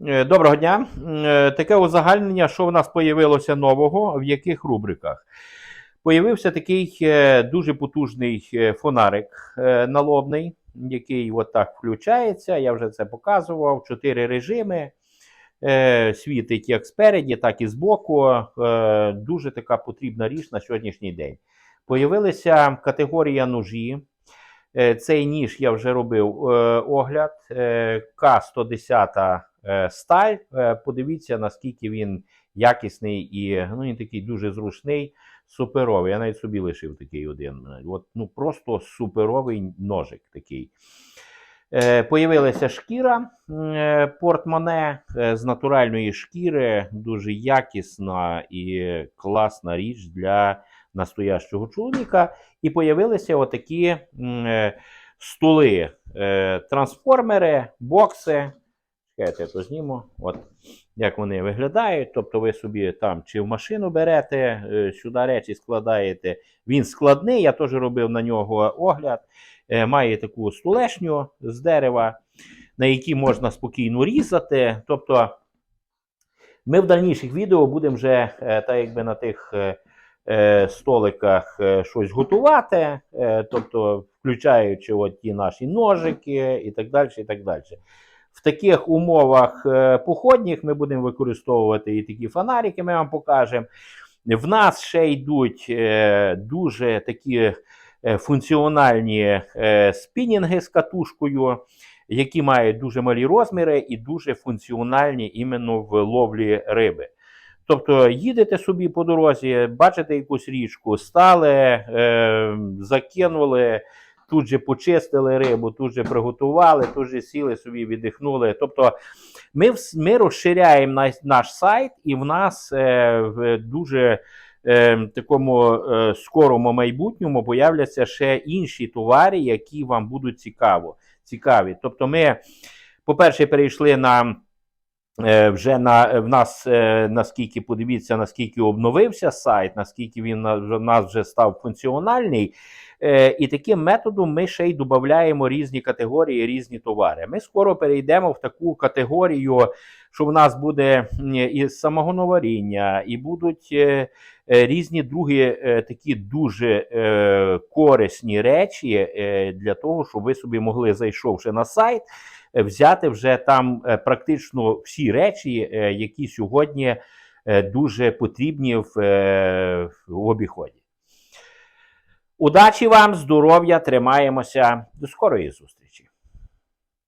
Е, Доброго дня. Е, Таке узагальнення, що в нас появилося нового, в яких рубриках. Появився такий е, дуже потужний фонарик налобний, який от так включається. Я вже це показував. Чотири режими. Світить як спереді, так і збоку. Дуже така потрібна річ на сьогоднішній день. Появилася категорія ножі. Цей ніж я вже робив огляд. Е, К-110 е, сталь. Е, Подивіться, наскільки він якісний і ну, він такий дуже зручний, суперовий. Я навіть собі лишив такий один. От, ну, просто суперовий ножик такий. Е, Появилася шкіра е, портмоне е, з натуральної шкіри, дуже якісна і класна річ для настоящого чоловіка. І появилися отакі е, стули, е, трансформери, бокси. Чекайте, я то. От як вони виглядають. Тобто ви собі там чи в машину берете, е, сюди речі складаєте. Він складний, я теж робив на нього огляд. Е, Має таку стулешню з дерева, на якій можна спокійно різати. Тобто ми в дальніших відео будемо вже е, так якби на тих столиках щось готувати, тобто включаючи от ті наші ножики і так далі. і так далі. В таких умовах е, походних ми будемо використовувати і такі фонарики, ми вам покажемо. В нас ще йдуть е, дуже такі е, функціональні спінінги з катушкою, які мають дуже малі розміри і дуже функціональні іменно в ловлі риби. Тобто їдете собі по дорозі, бачите якусь річку, стали, закинули, тут же почистили рибу, тут же приготували, тут же сіли собі, віддихнули. Тобто ми, ми розширяємо наш, наш сайт, і в нас е, в дуже е, такому е, скорому майбутньому появляться ще інші товари, які вам будуть цікаво, цікаві. Тобто, ми, по-перше, перейшли на. Е, Вже на в нас е, наскільки подивіться, наскільки обновився сайт, наскільки він в нас вже став функціональний. Е, І таким методом ми ще й додаємо різні категорії, різні товари. Ми скоро перейдемо в таку категорію, що в нас буде і самогоноваріння, і будуть е, е, різні другі е, такі дуже корисні речі для того, щоб ви собі могли, зайшовши на сайт, взяти вже там практично всі речі, які сьогодні дуже потрібні в обіході. Удачі вам, здоров'я, тримаємося. До скорої зустрічі!